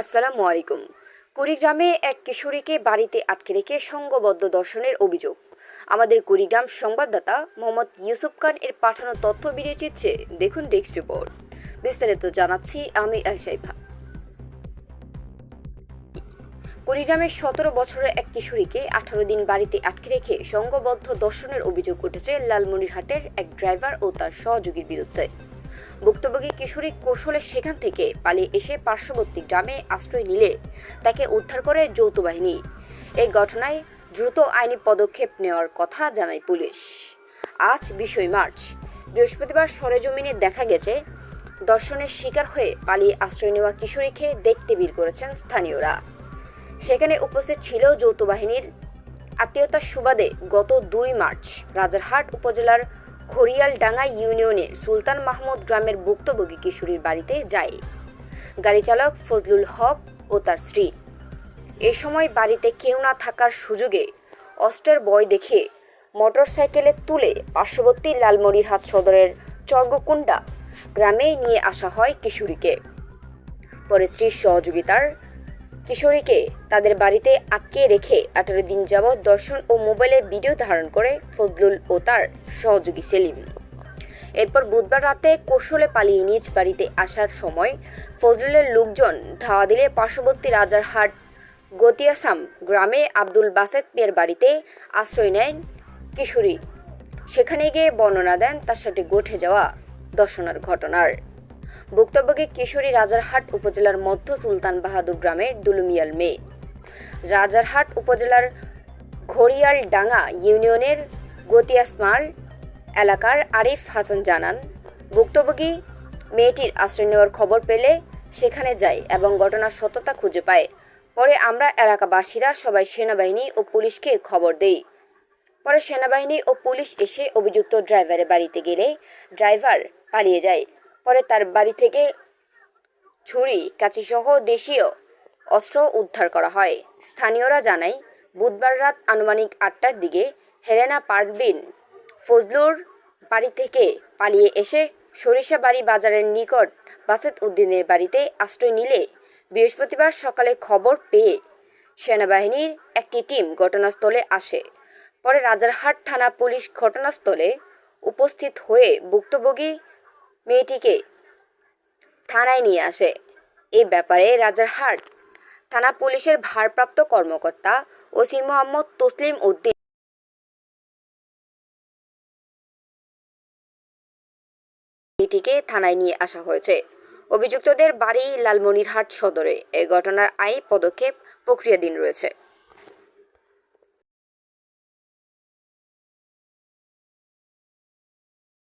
আসসালামু আলাইকুম। কুড়িগ্রামে এক কিশোরীকে বাড়িতে আটকে রেখে সংঘবদ্ধ দর্শনের অভিযোগ। আমাদের কুড়িগ্রাম সংবাদদাতা মোহাম্মদ ইউসুফ খান এর পাঠানো তথ্য ভিডিও চিত্রে দেখুন ডেস্ক রিপোর্ট। বিস্তারিত জানাচ্ছি আমি আয়সাইফা কুড়িগ্রামের সতেরো বছরের এক কিশোরীকে আঠারো দিন বাড়িতে আটকে রেখে সংঘবদ্ধ দর্শনের অভিযোগ উঠেছে লালমনিরহাটের এক ড্রাইভার ও তার সহযোগীর বিরুদ্ধে। ভুক্তভোগী কিশোরী কৌশলে সেখান থেকে পালিয়ে এসে পার্শ্ববর্তী গ্রামে আশ্রয় নিলে তাকে উদ্ধার করে যৌথ বাহিনী এই ঘটনায় দ্রুত আইনি পদক্ষেপ নেওয়ার কথা জানায় পুলিশ। আজ বিশই মার্চ, বৃহস্পতিবার সরেজমিনে দেখা গেছে দর্শনের শিকার হয়ে পালিয়ে আশ্রয় নেওয়া কিশোরীকে দেখতে বের করেছেন স্থানীয়রা। সেখানে উপস্থিত ছিল যৌথ বাহিনীর আত্মীয়তার সুবাদে গত দুই মার্চ, রাজারহাট উপজেলার খড়িয়ালডাঙ্গা ইউনিয়নের সুলতান মাহমুদ গ্রামের ভুক্তভোগী কিশোরীর বাড়িতে যায়। গাড়ি চালক ফজলুল হক ও তার স্ত্রী। এ সময় বাড়িতে কেউ না থাকার সুযোগে অস্ত্রের বয় দেখে মোটরসাইকেলে তুলে পার্শ্ববর্তী লালমনিরহাট সদরের চর্গকুণ্ডা গ্রামে নিয়ে আসা হয় কিশোরীকে। পরে স্ত্রীর সহযোগিতার কিশোরীকে তাদের বাড়িতে আটকে রেখে আঠারো দিন যাবৎ দর্শন ও মোবাইলে ভিডিও ধারণ করে ফজলুল ও তার সহযোগী সেলিম। এরপর বুধবার রাতে কৌশলে পালিয়ে নিজ বাড়িতে আসার সময় ফজলুলের লোকজন ধাওয়া দিলে পার্শ্ববর্তী রাজারহাট গতিয়াসাম গ্রামে আব্দুল বাসেদ মিয়ার বাড়িতে আশ্রয় নেন কিশোরী। সেখানে গিয়ে বর্ণনা দেন তার সাথে ঘটে যাওয়া দর্শনার ঘটনার। ভুক্তভোগী কিশোরী রাজারহাট উপজেলার মধ্য সুলতান বাহাদুর গ্রামের দুলুমিয়াল মেয়ে। রাজারহাট উপজেলার ঘড়িয়াল ডাঙ্গা ইউনিয়নের গতিয়াসমাল এলাকার আরিফ হাসান জানান, ভুক্তভোগী মেয়েটির আশ্রয় নেওয়ার খবর পেলে সেখানে যায় এবং ঘটনার সত্যতা খুঁজে পায়। পরে আমরা এলাকাবাসীরা সবাই সেনাবাহিনী ও পুলিশকে খবর দেই। পরে সেনাবাহিনী ও পুলিশ এসে অভিযুক্ত ড্রাইভারের বাড়িতে গেলে ড্রাইভার পালিয়ে যায়। পরে তার বাড়ি থেকে ছুরি, কাঁচিসহ দেশীয় অস্ত্র উদ্ধার করা হয়। স্থানীয়রা জানায়, বুধবার রাত আনুমানিক আটটার দিকে হেলেনা পারবিন ফজলুর বাড়ি থেকে পালিয়ে এসে সরিষাবাড়ি বাজারের নিকট বাসেদ উদ্দিনের বাড়িতে আশ্রয় নিলে বৃহস্পতিবার সকালে খবর পেয়ে সেনাবাহিনীর একটি টিম ঘটনাস্থলে আসে। পরে রাজারহাট থানা পুলিশ ঘটনাস্থলে উপস্থিত হয়ে ভুক্তভোগী মেয়েটিকে থানায় নিয়ে আসে। এই ব্যাপারে রাজারহাট থানা পুলিশের ভারপ্রাপ্ত কর্মকর্তা ওসি মোহাম্মদ তসলিম উদ্দিন মেয়েটিকে থানায় নিয়ে আসা হয়েছে। অভিযুক্তদের বাড়ি লালমনিরহাট সদরে। এই ঘটনার আইনি পদক্ষেপ প্রক্রিয়াধীন রয়েছে।